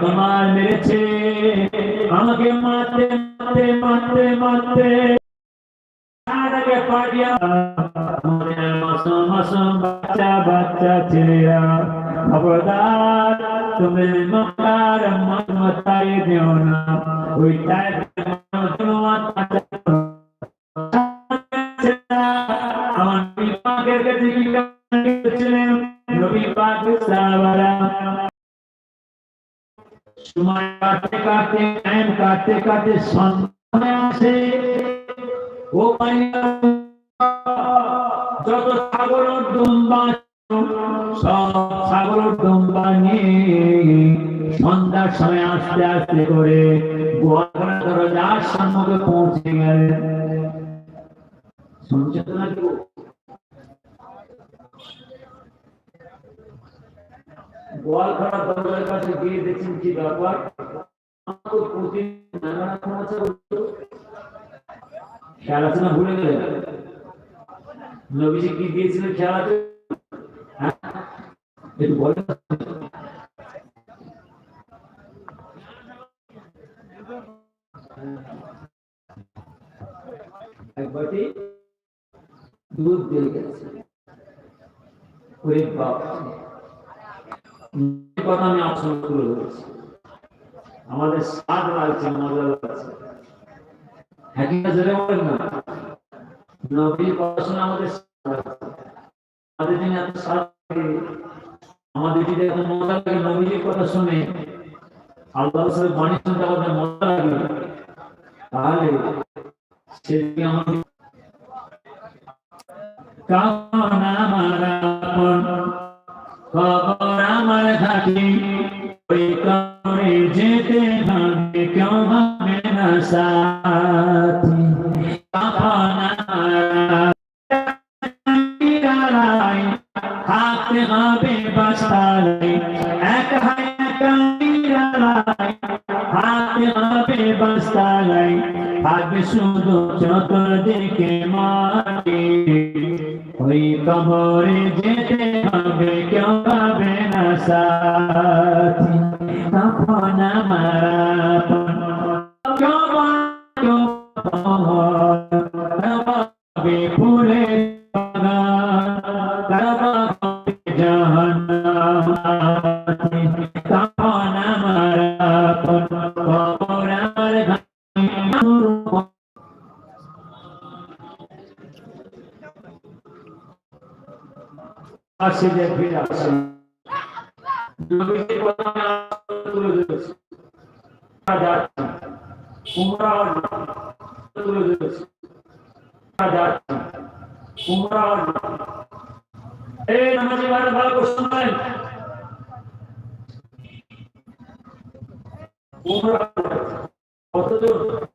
তোমার মেরেছে। আমাকে মারতে মারতে মারতে মারতে। আগে পাঠিয়া মাসুম মাসুম বাচ্চা বাচ্চা ছেলেরা। খবরদার, তুমি মন মতাই দিও না। ওই টাইপের আমার নবী পাকের কাছে কি ছিলেন নবী পাক সাহাবারা। সময় কাটতে কাটতে টাইম কাটতে কাটতে সন্ধ্যা আসে ও যত সাগর ডুম্বা সব সাগর ডুম্বা নিয়ে সন্ধ্যার সময় আস্তে আস্তে করে গোয়ালপাড়া দরজার সম্মুখে পৌঁছে গেলেন শুনছেন তো নাকি গো? গোয়ালপাড়া দরজার কাছে গিয়ে দেখছেন কি ব্যাপার আমাকে প্রতিদিন নানা রকম আছে বলতো। খেয়াল আছে না ভুলে গেলেন নবীজি কি দিয়েছিলেন খেয়াল আছে হ্যাঁ? একটু বলেন এক বাটি দুধ দিয়ে গেছে ওরে বাপ এই কথা আমি আপনার তুলে ধরেছি আমাদের স্বাদ লাগছে মজা লাগছে হ্যাঁ কি জোরে বলেন না। নবীর পড়াশোনা আমাদের আমাদের জন্য এত স্বাদ আমাদের যদি এত মজা লাগে নবীর কথা শুনে। আল্লাহর সাথে বাণী শুনতে আমাদের মজা লাগে। তাহলে সেদিকে আমাদের কামন আপন, খবর আমার থাকি, ওই করে যেতে হবে কেউ হবে না সাথী। থাকতে হবে বাসায় এক থাকতে হবে বাসায় থাকবে শুধু চতুর্দিকে মাটি। ওই কবরে যেতে হবে কেউ হবে না সাথী। তখন আমার আপন কেউ ধরেছি। যাচ্ছি উমরা এই নামাজি ভাই ভালো করে শুনবেন উমরা কত দূর